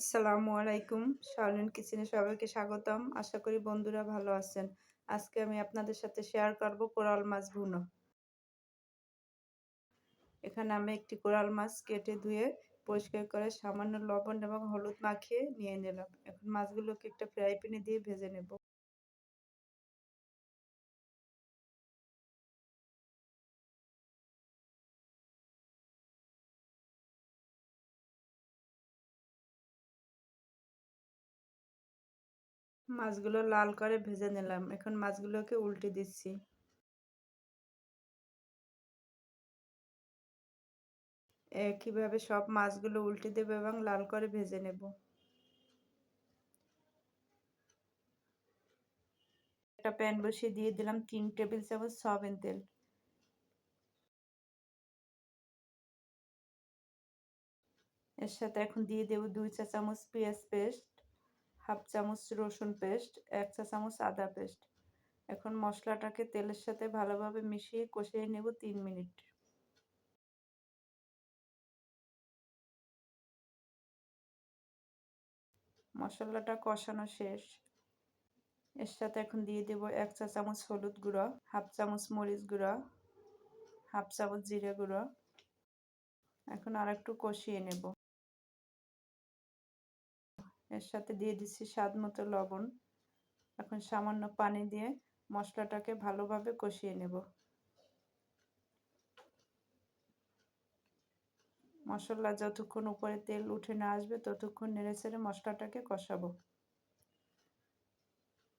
আসসালামু আলাইকুম। শাওলিন কিচেনে সবাইকে স্বাগতম। আশা করি বন্ধুরা ভালো আছেন। আজকে আমি আপনাদের সাথে শেয়ার করব কোরাল মাছ ভুনো। এখানে আমি একটি কোরাল মাছ কেটে ধুয়ে পরিষ্কার করে সামান্য লবণ এবং হলুদ মাখিয়ে নিয়ে নিলাম। এখন মাছগুলোকে একটা ফ্রাই প্যানে দিয়ে ভেজে নেব। মাছগুলো লাল করে ভেজে নিলাম। এখন মাছগুলোকে উল্টে দিচ্ছি। একইভাবে সব মাছগুলো উল্টে দেবো এবং লাল করে ভেজে নেব। একটা প্যান বসিয়ে দিয়ে দিলাম তিন টেবিল চামচ সয়াবিন তেল। এর সাথে এখন দিয়ে দেবো দুই চা চামচ পেঁয়াজ পেস্ট। হাফ চামচ রসুন পেস্ট, এক চা চামচ আদা পেস্ট। এখন মশলাটাকে তেলের সাথে ভালোভাবে মিশিয়ে কষিয়ে নেব তিন মিনিট। মশলাটা কষানো শেষ। এর সাথে এখন দিয়ে দেব এক চা চামচ হলুদ গুঁড়ো, হাফ চামচ মরিচ গুঁড়ো, হাফ চামচ জিরে গুঁড়ো। এখন আর একটু কষিয়ে নেব। এর সাথে দিয়ে দিচ্ছি স্বাদ মতো লবণ। এখন সামান্য পানি দিয়ে মশলাটাকে ভালোভাবে কষিয়ে নেব। মশলা যতক্ষণ উপরে তেল উঠে না আসবে, ততক্ষণ নেড়ে ছেড়ে মশলাটাকে কষাবো।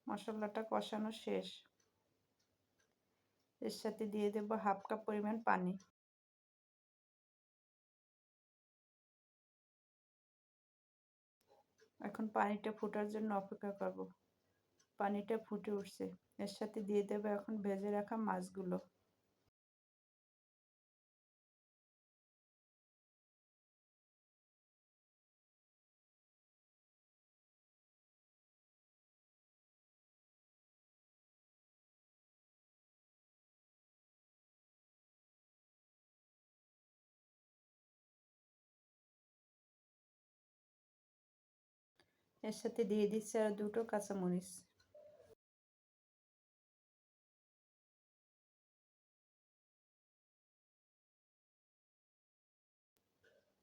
মশলাটা কষানো শেষ। এর সাথে দিয়ে দেব হাফ কাপ পরিমাণ পানি। এখন পানিটা ফোটার জন্য অপেক্ষা করব। পানিটা ফুটে উঠছে। এর সাথে দিয়ে দেবো এখন ভেজে রাখা মাছগুলো। এর সাথে দিয়ে দিচ্ছি আর দুটো কাঁচামরিচ।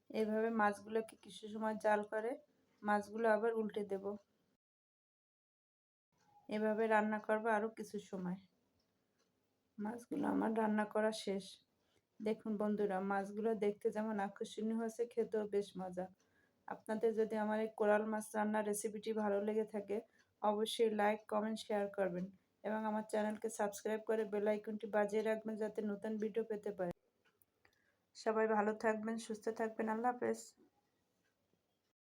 এভাবে মাছগুলোকে কিছু সময় জাল করে মাছগুলো আবার উল্টে দেব। এভাবে রান্না করব আরও কিছু সময়। মাছগুলো আমার রান্না করা শেষ। দেখুন বন্ধুরা, মাছগুলো দেখতে যেমন আকর্ষণীয় হয়েছে, খেতেও বেশ মজা। আপনাদের যদি আমার এই কোরাল মাছ রান্নার রেসিপিটি ভালো লেগে থাকে, অবশ্যই লাইক কমেন্ট শেয়ার করবেন এবং আমার চ্যানেলকে সাবস্ক্রাইব করে বেল আইকনটি বাজিয়ে রাখবেন যাতে নতুন ভিডিও পেতে পারেন সবাই ভালো থাকবেন, সুস্থ থাকবেন, আল্লাহ হাফেজ।